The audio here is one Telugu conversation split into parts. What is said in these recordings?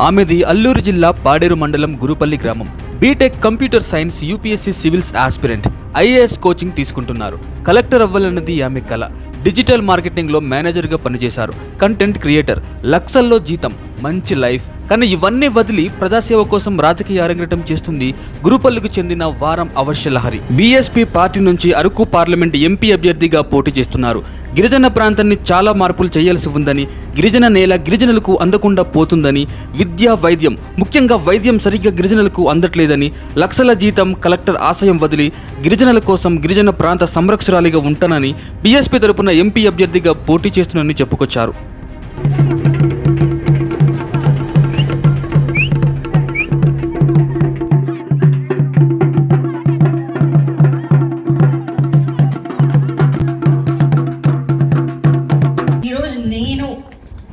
ఆమెది అల్లూరు జిల్లా పాడేరు మండలం గురుపల్లి గ్రామం. BTech computer science UPSC civils aspirant IAS coaching తీసుకుంటున్నారు. కలెక్టర్ అవ్వాలన్నది ఆమె కల. డిజిటల్ మార్కెటింగ్లో మేనేజర్గా పనిచేశారు. కంటెంట్ క్రియేటర్ లక్షల్లో జీతం మంచి లైఫ్ కానీ ఇవన్నీ వదిలి ప్రజాసేవ కోసం రాజకీయ అరంగేటం చేస్తుంది గురుపల్లికి చెందిన వారం అవశ్య లహరి. బీఎస్పీ పార్టీ నుంచి అరకు పార్లమెంట్ ఎంపీ అభ్యర్థిగా పోటీ చేస్తున్నారు. గిరిజన ప్రాంతాన్ని చాలా మార్పులు చేయాల్సి ఉందని గిరిజన నేల గిరిజనులకు అందకుండా పోతుందని విద్య వైద్యం ముఖ్యంగా వైద్యం సరిగ్గా గిరిజనులకు అందట్లేదని లక్షల జీతం కలెక్టర్ ఆశయం వదిలి గిరిజనుల కోసం గిరిజన ప్రాంత సంరక్షరాలిగా ఉంటానని బీఎస్పీ తరపున ఎంపీ అభ్యర్థిగా పోటీ చేస్తున్నానని చెప్పుకొచ్చారు.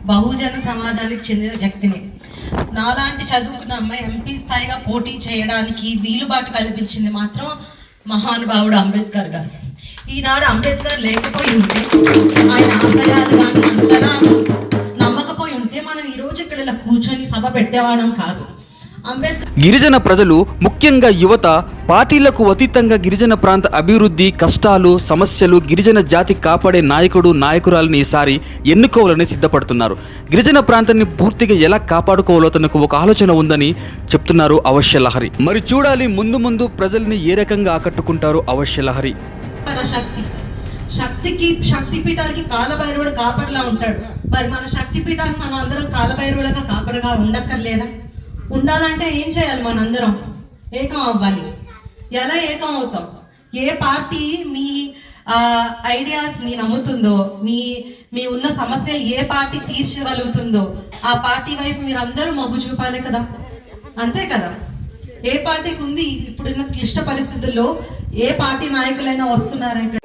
బహుజన సమాజానికి చెందిన వ్యక్తిని. నాలాంటి చదువుకున్న అమ్మాయి ఎంపీ స్థాయిగా పోటీ చేయడానికి వీలుబాటు కల్పించింది మాత్రం మహానుభావుడు అంబేద్కర్ గారు. ఈనాడు అంబేద్కర్ లేకపోయి ఉంటే ఆయన ఆశయాలు కానీ అంతలా నమ్మకపోయి ఉంటే మనం ఈరోజు ఇక్కడ ఇలా కూర్చొని సభ పెట్టేవాళ్ళం కాదు. గిరిజన ప్రజలు ముఖ్యంగా యువత పార్టీలకు అతీతంగా గిరిజన ప్రాంత అభివృద్ధి కష్టాలు సమస్యలు గిరిజన జాతి కాపాడే నాయకుడు నాయకురాలని ఈసారి ఎన్నుకోవాలని సిద్ధపడుతున్నారు. గిరిజన ప్రాంతాన్ని పూర్తిగా ఎలా కాపాడుకోవాలో తనకు ఒక ఆలోచన ఉందని చెప్తున్నారు అవశ్య లహరి. మరి చూడాలి ముందు ముందు ప్రజల్ని ఏ రకంగా ఆకట్టుకుంటారు అవశ్య లహరి. శక్తికి కాలభైరవుడు కాపరిలా ఉంటాడు. మరి మన మనం అందరం కాలభైరవులుగా కాపరిగా ఉండక్కర్లేదా? ఉండాలంటే ఏం చేయాలి మనందరం? ఏకం అవ్వాలి. ఎలా ఏకం అవుతాం? ఏ పార్టీ మీ ఐడియాస్ని నమ్ముతుందో మీ మీ ఉన్న సమస్యలు ఏ పార్టీ తీర్చగలుగుతుందో ఆ పార్టీ వైపు మీరు అందరూ మొగ్గు చూపాలి కదా? అంతే కదా? ఏ పార్టీకి ఉంది? ఇప్పుడున్న క్లిష్ట పరిస్థితుల్లో ఏ పార్టీ నాయకులైనా వస్తున్నారా ఇక్కడ?